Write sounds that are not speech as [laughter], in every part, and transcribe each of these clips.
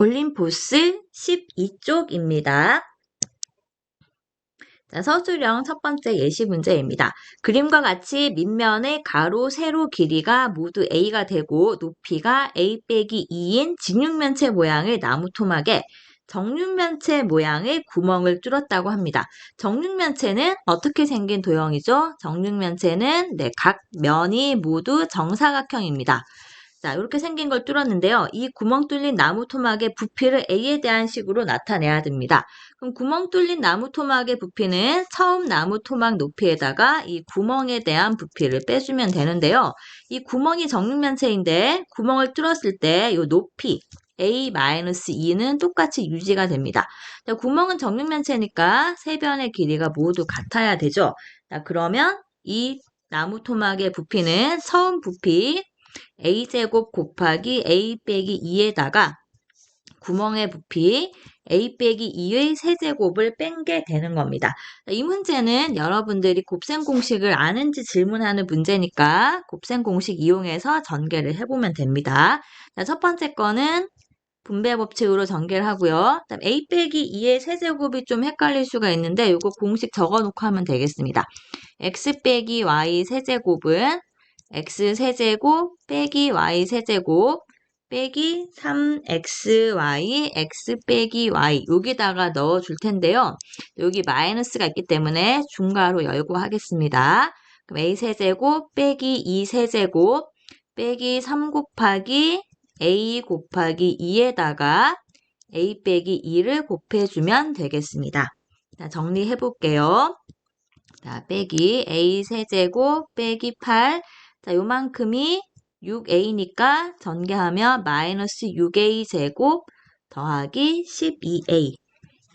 올림포스 12쪽입니다. 자, 서술형 첫 번째 예시 문제입니다. 그림과 같이 밑면의 가로, 세로 길이가 모두 A가 되고 높이가 A 빼기 2인 직육면체 모양의 나무 토막에 정육면체 모양의 구멍을 뚫었다고 합니다. 정육면체는 어떻게 생긴 도형이죠? 정육면체는 네, 각 면이 모두 정사각형입니다. 자, 이렇게 생긴 걸 뚫었는데요. 이 구멍 뚫린 나무 토막의 부피를 A에 대한 식으로 나타내야 됩니다. 그럼 구멍 뚫린 나무 토막의 부피는 처음 나무 토막 높이에다가 이 구멍에 대한 부피를 빼주면 되는데요. 이 구멍이 정육면체인데 구멍을 뚫었을 때 이 높이 A-2는 똑같이 유지가 됩니다. 자, 구멍은 정육면체니까 세 변의 길이가 모두 같아야 되죠. 자, 그러면 이 나무 토막의 부피는 처음 부피 a제곱 곱하기 a 빼기 2에다가 구멍의 부피 a 빼기 2의 세제곱을 뺀 게 되는 겁니다. 이 문제는 여러분들이 곱셈 공식을 아는지 질문하는 문제니까 곱셈 공식 이용해서 전개를 해보면 됩니다. 자, 첫 번째 거는 분배 법칙으로 전개를 하고요. 그다음 a 빼기 2의 세제곱이 좀 헷갈릴 수가 있는데 이거 공식 적어놓고 하면 되겠습니다. x 빼기 y 세제곱은 x 세제곱 빼기 y 세제곱 빼기 3xy x 빼기 y 여기다가 넣어 줄 텐데요. 여기 마이너스가 있기 때문에 중괄호 열고 하겠습니다. 그럼 a 세제곱 빼기 2 세제곱 빼기 3 곱하기 a 곱하기 2에다가 a 빼기 2를 곱해주면 되겠습니다. 자, 정리해 볼게요. 자, 빼기 a 세제곱 빼기 8 자, 요만큼이 6a니까 전개하면 마이너스 6a 제곱 더하기 12a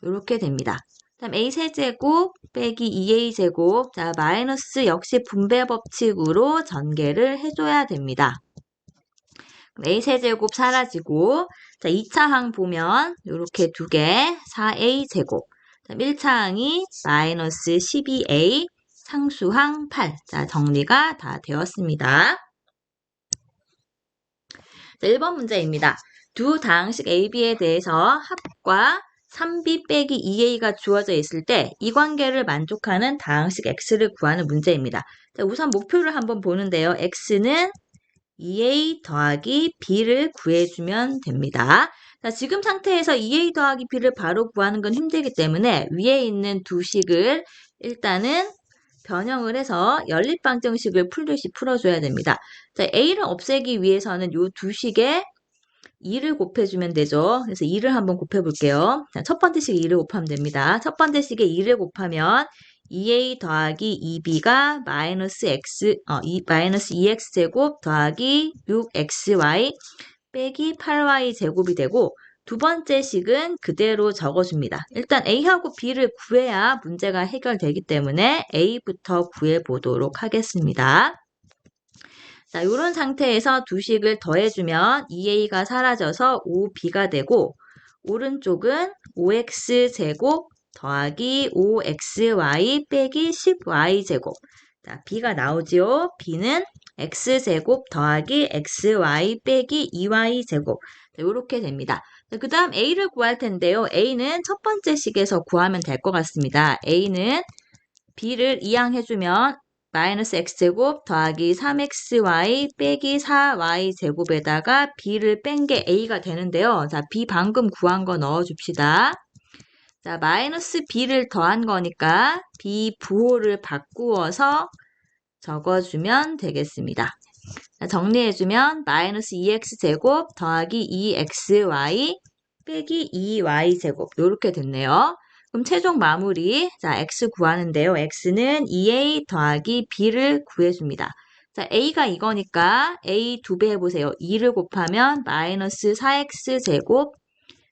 이렇게 됩니다. 다음 a 세제곱 빼기 2a 제곱 자 마이너스 역시 분배 법칙으로 전개를 해줘야 됩니다. a 세제곱 사라지고 자 2차 항 보면 이렇게 두 개 4a 제곱 자 1차 항이 마이너스 12a 상수항 8. 자, 정리가 다 되었습니다. 자, 1번 문제입니다. 두 다항식 AB에 대해서 합과 3B 빼기 2A가 주어져 있을 때 이 관계를 만족하는 다항식 X를 구하는 문제입니다. 자, 우선 목표를 한번 보는데요. X는 2A 더하기 B를 구해주면 됩니다. 자, 지금 상태에서 2A 더하기 B를 바로 구하는 건 힘들기 때문에 위에 있는 두 식을 일단은 변형을 해서 연립방정식을 풀듯이 풀어줘야 됩니다. 자, A를 없애기 위해서는 이 두 식에 2를 곱해주면 되죠. 그래서 2를 한번 곱해볼게요. 자, 첫 번째 식에 2를 곱하면 됩니다. 첫 번째 식에 2를 곱하면 2a 더하기 2b가 마이너스 x, 어, 2, 마이너스 2x제곱 더하기 6xy 빼기 8y 제곱이 되고 두 번째 식은 그대로 적어줍니다. 일단 A하고 B를 구해야 문제가 해결되기 때문에 A부터 구해보도록 하겠습니다. 자, 이런 상태에서 두 식을 더해주면 2A가 사라져서 5B가 되고 오른쪽은 5X제곱 더하기 5XY 빼기 10Y제곱 자, B가 나오지요. B는 X제곱 더하기 XY 빼기 2Y제곱 이렇게 됩니다. 그 다음 A를 구할 텐데요. A는 첫 번째 식에서 구하면 될 것 같습니다. A는 B를 이항해주면 마이너스 x제곱 더하기 3xy 빼기 4y 제곱에다가 b를 뺀 게 a가 되는데요. 자, b 방금 구한 거 넣어줍시다. 자, 마이너스 b를 더한 거니까 b 부호를 바꾸어서 적어주면 되겠습니다. 정리해주면 마이너스 2x제곱 더하기 2xy 빼기 2y제곱 이렇게 됐네요. 그럼 최종 마무리 자 x 구하는데요. x는 2a 더하기 b를 구해줍니다. 자 a가 이거니까 a 두 배 해보세요. 2를 곱하면 마이너스 4x제곱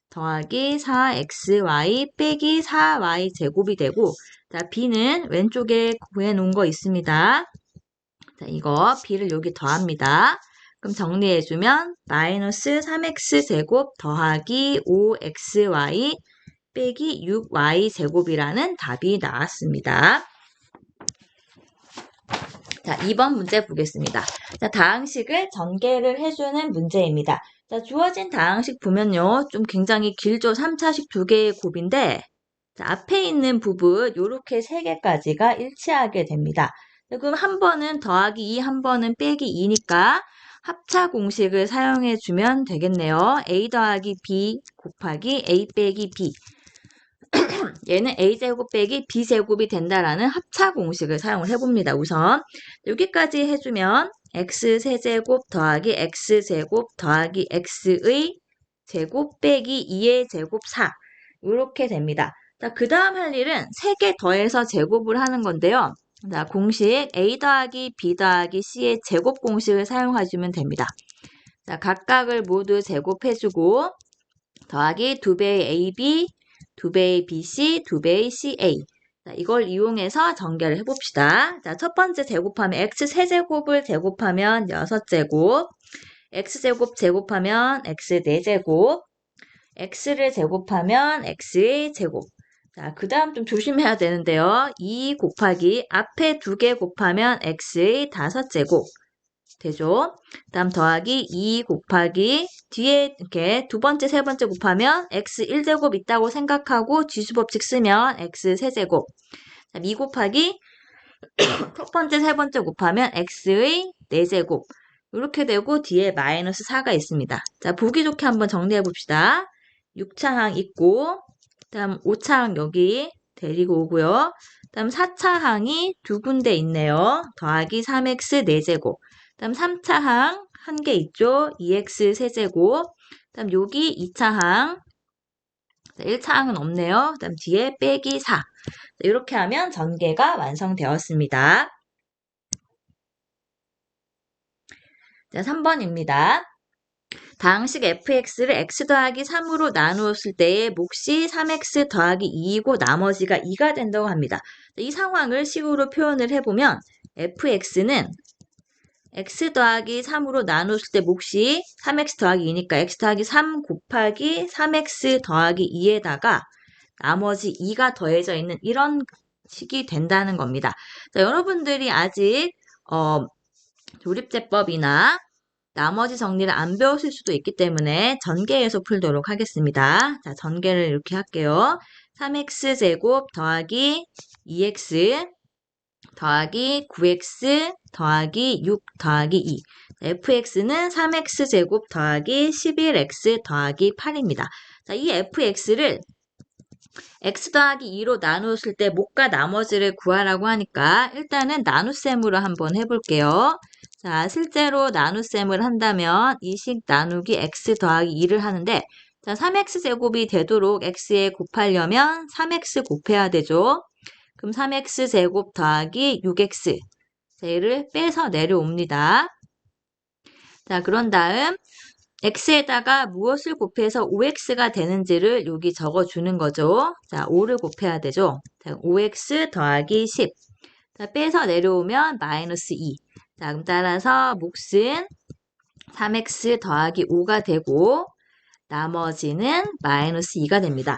더하기 4xy 빼기 4y제곱이 되고 자 b는 왼쪽에 구해놓은 거 있습니다. 자, 이거 b를 여기 더합니다. 그럼 정리해주면 마이너스 3x 제곱 더하기 5xy 빼기 6y 제곱이라는 답이 나왔습니다. 자, 2번 문제 보겠습니다. 자, 다항식을 전개를 해주는 문제입니다. 자, 주어진 다항식 보면요. 좀 굉장히 길죠. 3차식 두 개의 곱인데, 자, 앞에 있는 부분, 요렇게 세 개까지가 일치하게 됩니다. 자, 그럼 한 번은 더하기 2, 한 번은 빼기 2니까 합차 공식을 사용해 주면 되겠네요. a 더하기 b 곱하기 a 빼기 b. [clears throat] 얘는 a제곱 빼기 b제곱이 된다라는 합차 공식을 사용을 해봅니다. 우선 여기까지 해주면 x세제곱 더하기 x제곱 더하기 x의 제곱 빼기 2의 제곱 4 이렇게 됩니다. 자, 그 다음 할 일은 3개 더해서 제곱을 하는 건데요. 자, 공식 a 더하기 b 더하기 c의 제곱 공식을 사용해주면 됩니다. 자, 각각을 모두 제곱해주고 더하기 2배의 ab, 2배의 bc, 2배의 ca 자, 이걸 이용해서 전개를 해봅시다. 자, 첫 번째 제곱하면 x 세제곱을 제곱하면 6제곱, x제곱 제곱하면 x 4제곱, x를 제곱하면 x의 제곱. 자, 그 다음 좀 조심해야 되는데요. 2 곱하기 앞에 두 개 곱하면 x의 5제곱. 되죠? 다음 더하기 2 곱하기 뒤에 이렇게 두 번째, 세 번째 곱하면 x 1제곱 있다고 생각하고 지수법칙 쓰면 x 세제곱. 2 곱하기 [coughs] 첫 번째, 세 번째 곱하면 x의 4제곱. 이렇게 되고 뒤에 마이너스 4가 있습니다. 자, 보기 좋게 한번 정리해 봅시다. 6차항 있고 다음 5차 항 여기 데리고 오고요. 다음 4차 항이 두 군데 있네요. 더하기 3x 4제곱. 다음 3차 항 한 개 있죠. 2x 세제곱. 다음 여기 2차 항. 1차 항은 없네요. 다음 뒤에 빼기 4. 이렇게 하면 전개가 완성되었습니다. 자, 3번입니다. 다항식 fx를 x 더하기 3으로 나누었을 때의 몫이 3x 더하기 2이고 나머지가 2가 된다고 합니다. 이 상황을 식으로 표현을 해보면 fx는 x 더하기 3으로 나눴을 때 몫이 3x 더하기 2니까 x 더하기 3 곱하기 3x 더하기 2에다가 나머지 2가 더해져 있는 이런 식이 된다는 겁니다. 자, 여러분들이 아직 어, 조립제법이나 나머지 정리를 안 배웠을 수도 있기 때문에 전개해서 풀도록 하겠습니다. 자, 전개를 이렇게 할게요. 3x제곱 더하기 2x 더하기 9x 더하기 6 더하기 2 fx는 3x제곱 더하기 11x 더하기 8입니다. 자, 이 fx를 x 더하기 2로 나누었을 때 목과 나머지를 구하라고 하니까 일단은 나눗셈으로 한번 해볼게요. 자, 실제로 나눗셈을 한다면 이 식 나누기 x 더하기 2를 하는데 자, 3x제곱이 되도록 x에 곱하려면 3x 곱해야 되죠. 그럼 3x제곱 더하기 6x 얘를 빼서 내려옵니다. 자, 그런 다음 x에다가 무엇을 곱해서 5x가 되는지를 여기 적어주는 거죠. 자, 5를 곱해야 되죠. 자, 5x 더하기 10. 자, 빼서 내려오면 마이너스 2. 자, 그럼 따라서 몫은 3x 더하기 5가 되고 나머지는 마이너스 2가 됩니다.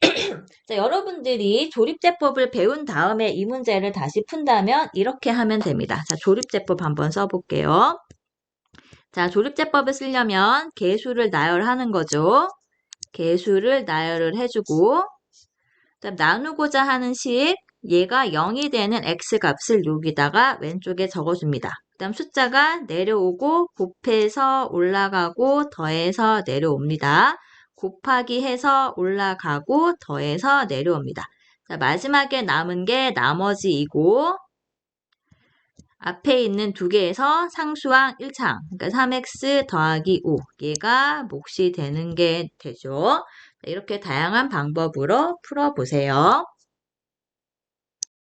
[clears throat] 자, 여러분들이 조립제법을 배운 다음에 이 문제를 다시 푼다면 이렇게 하면 됩니다. 자, 조립제법 한번 써볼게요. 자, 조립제법을 쓰려면 개수를 나열하는 거죠. 개수를 나열을 해주고 나누고자 하는 식 얘가 0이 되는 x값을 여기다가 왼쪽에 적어줍니다. 그 다음 숫자가 내려오고 곱해서 올라가고 더해서 내려옵니다. 곱하기 해서 올라가고 더해서 내려옵니다. 자, 마지막에 남은 게 나머지이고 앞에 있는 두 개에서 상수항 1창 그러니까 3x 더하기 5 얘가 몫이 되는 게 되죠. 이렇게 다양한 방법으로 풀어보세요.